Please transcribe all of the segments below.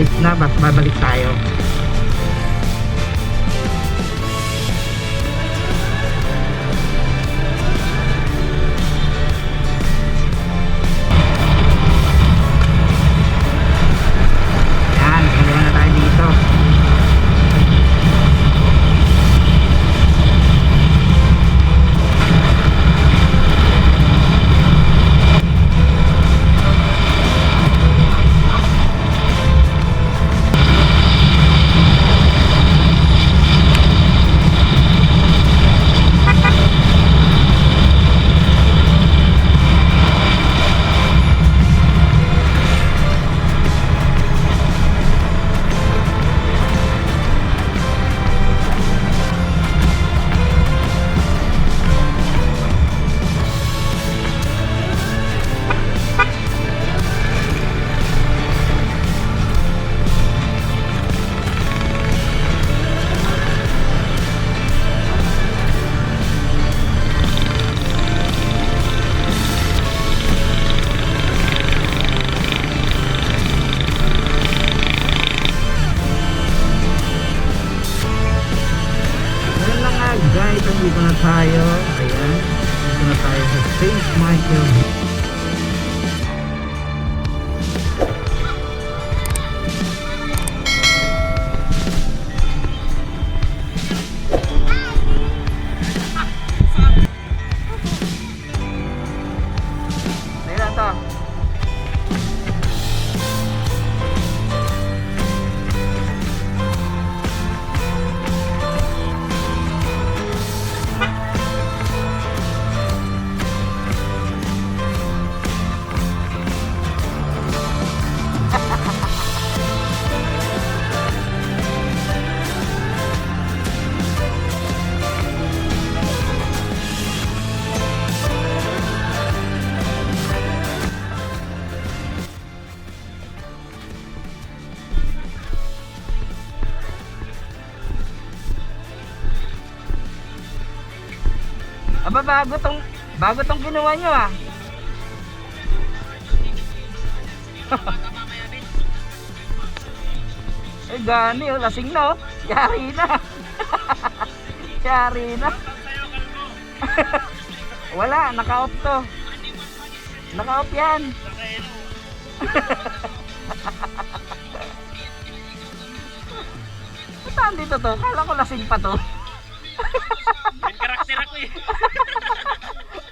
bahay tapos palit na bas babalik tayo. Yan, Aba bago tong bago tong ginawa nyo ah. eh gani oh, lasing na oh. Yari na. Yari na. Wala, naka-off to. Naka-off yan. Saan dito to? Kala ko lasing pa to. May karakter ako eh.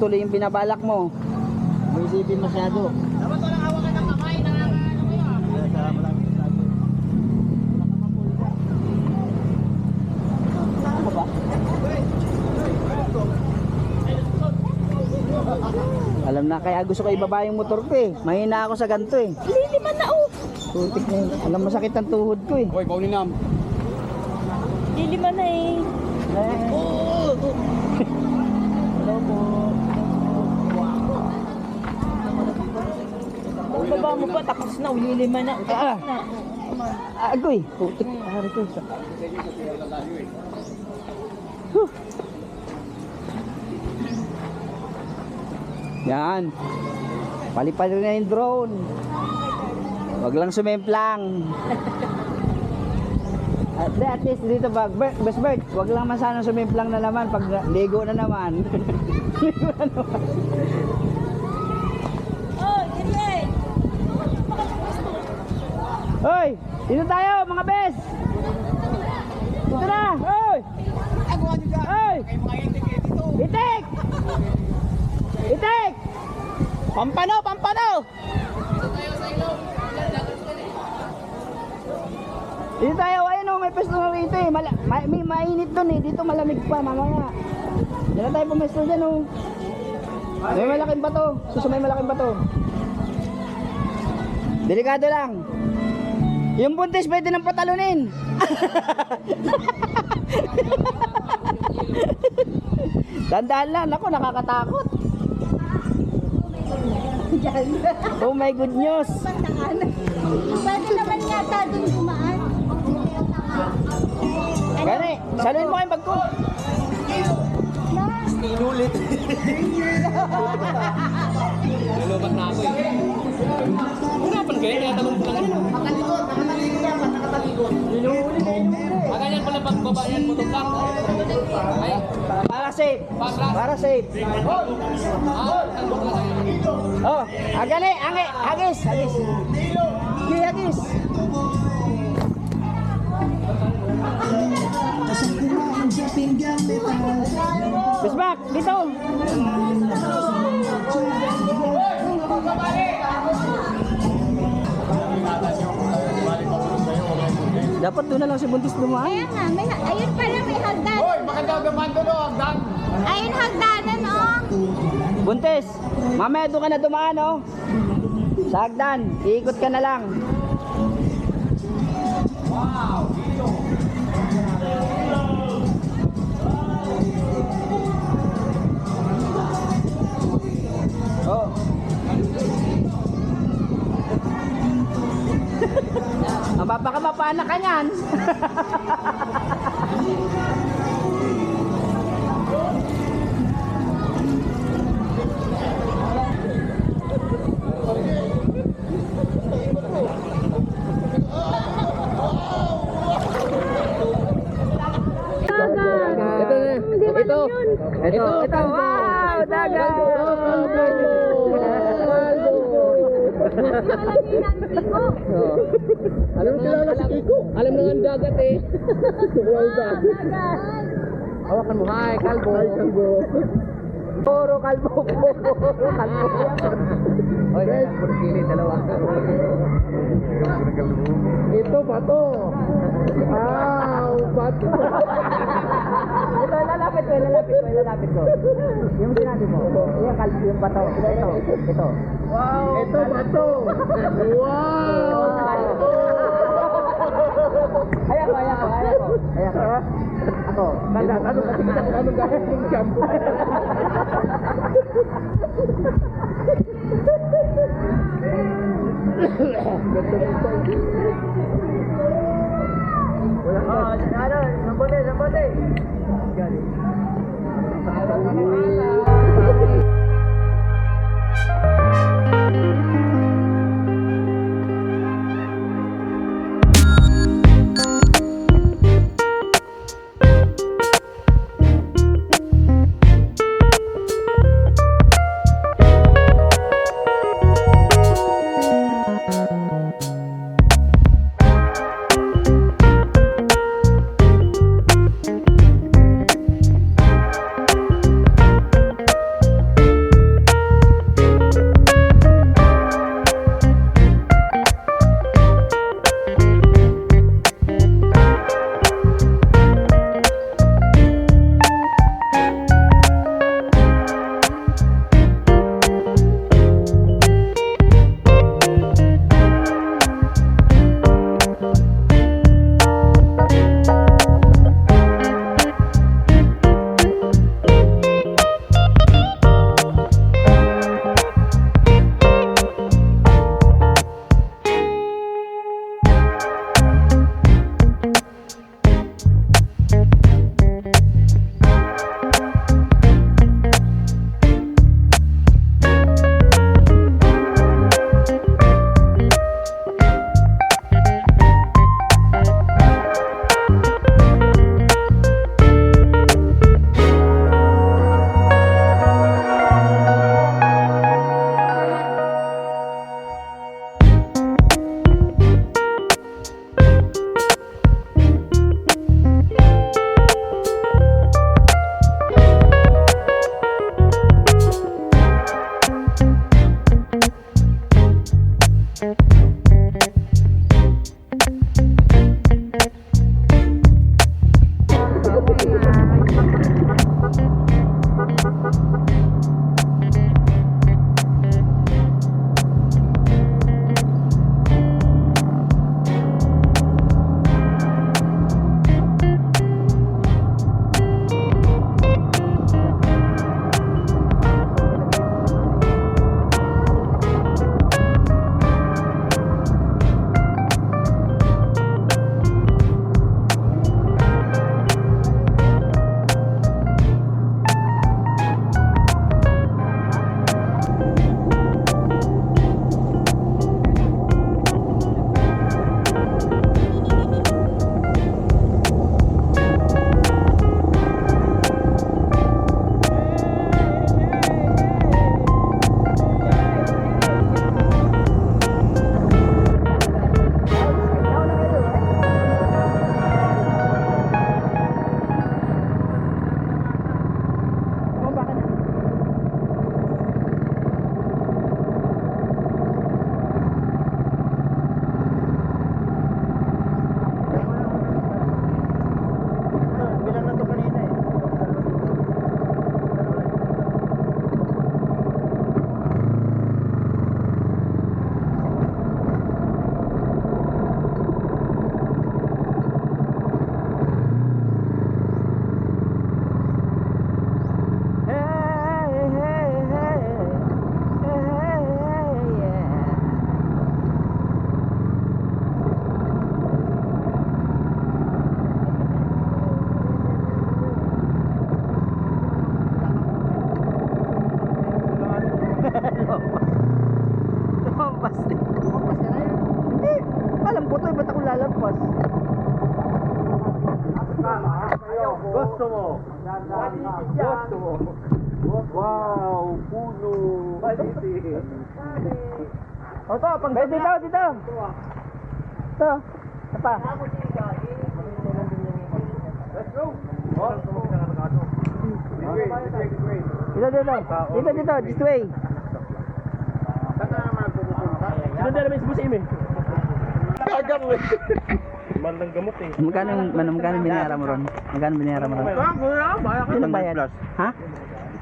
mo ituloy yung binabalak mo. May isipin masyado. Dapat walang hawakan ng kamay. Nakakaano ko yun. Alam na kaya gusto ko ibaba yung motor ko eh. Mahina ako sa ganito eh. Liliman na oh. Putik na yun. Alam masakit ang tuhod ko eh. Hoy, paunin nam. Liliman na eh. Baba mo pa, tapos na, liliman na. Ah. Tapos na. Agoy. Putik. Ari ko. Huh. Yan. Palipad na yung drone. Wag lang sumemplang. At, at least dito ba, Bert, Best Bert, wag lang man sana sumemplang na naman pag ligo na naman. ligo na naman. Oh, Gilay! Hoy, dito tayo mga bes. Dito na. Hoy. Hoy. Itik. Itik. Pampano, pampano. Dito tayo, ayun oh, may pesto na rito eh. Mala ma may mainit doon eh. Dito malamig pa mamaya. Na tayo pumesto dyan oh. May malaking bato. Suso may malaking bato. Delikado lang. Yung buntis pwede nang patalunin. Tandaan lang, ako nakakatakot. Oh my good news. Pwede naman yata dun dumaan. Gani, saluhin mo kayong bag ko. Nilubat na ako eh. Hirapan kayo. Kaya tanong ko lang yun. Nakatalikod. Nakatalikod yan. Nakatalikod. Ah, ganyan pala pagbaba yan. Putok lang. Ay, Para safe. Para? Safe. Oh, agani, angi, hagis, hagis. Gi, hagis. Bismak, dito. Dapat doon na lang si Buntis dumaan. Kaya nga, may, ayun pala may hagdan. Hoy, makagagaman doon o hagdan. Ayun hagdanan oh. Buntis, mamaya doon ka na dumaan, oh. Sa hagdan, iikot ka na lang. Oh. Mapapakamapanak ka niyan. Ito na. Ito. Ito, ito, wow, dagat. Alam na nga si Kiko. Alam na nga ang dagat eh. Hawakan mo. Hi, kalbo. Hi, kalbo. Puro kalbo, puro kalbo. Oy, puro kili, dalawa. Ito, bato. Ah, bato. Ito, lalapit ko, lalapit ko, lalapit ko. Yung sinabi mo, yung kalbo, yung bato. Ito, ito. Wow. Ito, bato. Wow. Ayan ko, ayan ko, ayan ko. Ayan ko. Ako. Tanda, ano kasi ano gagawin yung shampoo? Oh, ano, sambote, sambote. Gusto O to, pang dito, dito. Dito. Ito pa. Let's go. Oh. Dito, dito. Dito, dito. This way. Din namin si Boss Ime? Agam eh. Mandang gamot eh. Magkano, ano, magkano binayara mo ron? Magkano binayara mo ron? Sino bayad? Ha?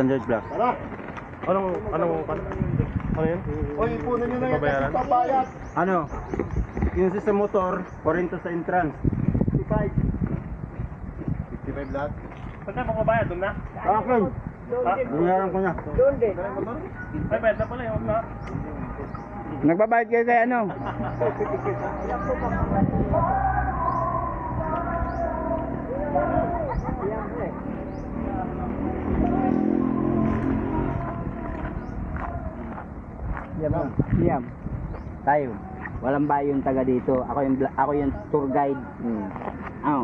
100 plus. Anong, anong, ano yun? Oy, puno nyo na yan Babayaran? kasi pabayad. Ano? Yung sa motor, 40 sa entrance. 55. 55 lahat. Saan tayo magbabayad? Doon na? Akin. Binayaran ko na. Ay, bayad na pala yun. Huwag na. Nagbabayad kayo kay ano? Liam. Liam. Tayo. Walang bayo yung taga dito. Ako yung ako yung tour guide. Hmm. Ano?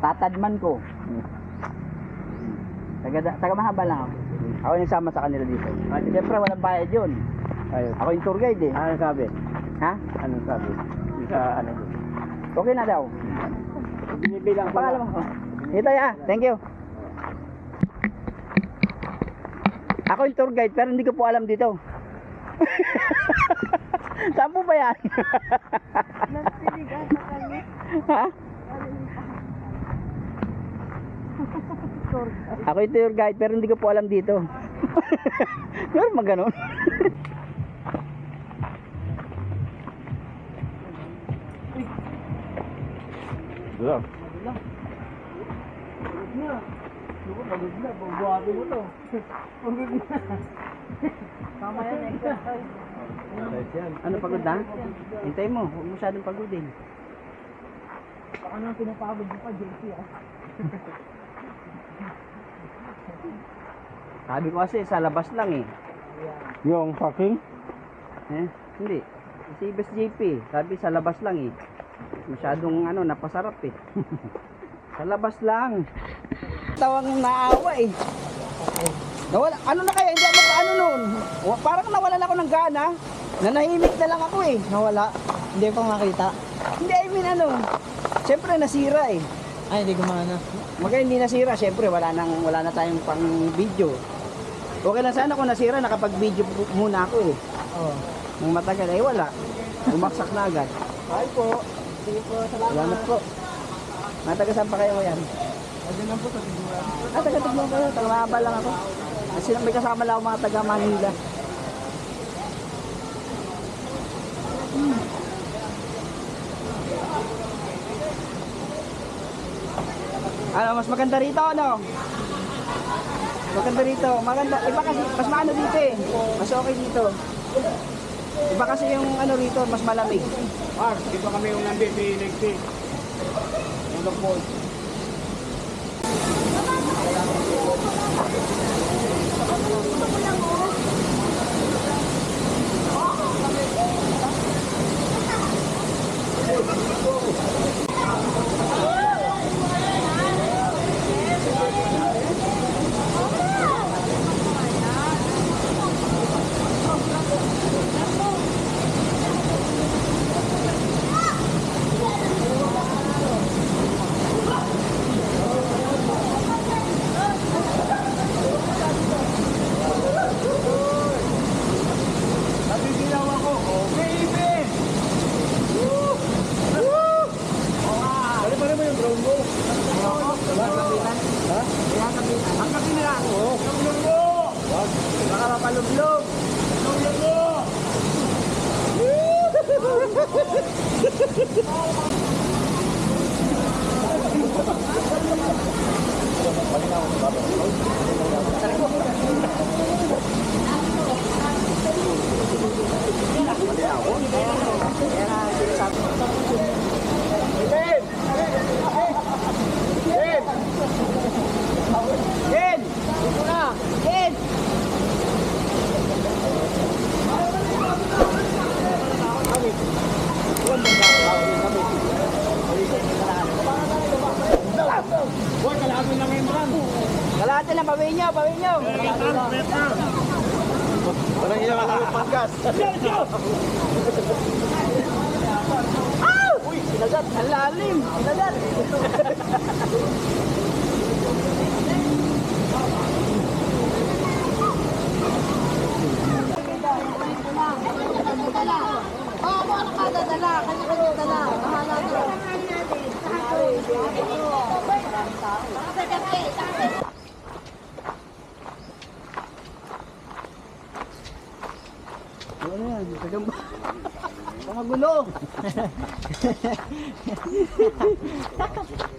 Tatadman ko. Taga taga mahaba lang ako. Ako yung sama sa kanila dito. Ah, Siyempre walang bayad yun. Ayos. Ako yung tour guide eh. Ano sabi? Ha? Ano sabi? Sa ano doon? Okay na daw. Binibilang Ang pangalan mo? Ito ya, thank you. Ako yung tour guide pero hindi ko po alam dito. Saan po ba yan? ha? Ako yung tour guide pero hindi ko po alam dito. Meron mag ganun? Ano pagod na? Hintay mo, huwag masyadong pagodin. Sabi ko kasi sa labas lang eh. Yung parking? Eh, hindi. Si Best JP, sabi sa labas lang eh. Masyadong ano, napasarap eh. sa labas lang. Tawang naawa eh. Nawala, ano na kaya, hindi ako noon. Parang nawalan ako ng gana. Nanahimik na lang ako eh. Nawala. Hindi ko makita. Hindi, I mean ano. Siyempre nasira eh. Ay, hindi gumana. Magka hindi nasira, siyempre wala nang wala na tayong pang video. Okay lang sana kung nasira, nakapag-video muna ako eh. Oo. Nung matagal ay wala. Umaksak na agad. Ay po. Sige po, salamat. Salamat po. Nataga saan pa kayo ngayon? Ayun lang po tigura. Ah, taga Tignan kayo. Taga lang ako. Kasi may kasama lang mga taga Manila. Hmm. Ano, mas maganda rito, ano? Maganda rito. Maganda. Iba kasi, mas maano dito eh. Mas okay dito. Iba kasi yung ano rito, mas malamig. Mark, dito kami yung nandito si Lexi. Yung Lagpol. Oh, ang lalim, sinagat. Oo, kung ano ka dadala, kanya-kanya dala. Bahala ka. Kasi kasi, kasi. Ano yan, tagang Mga gulo.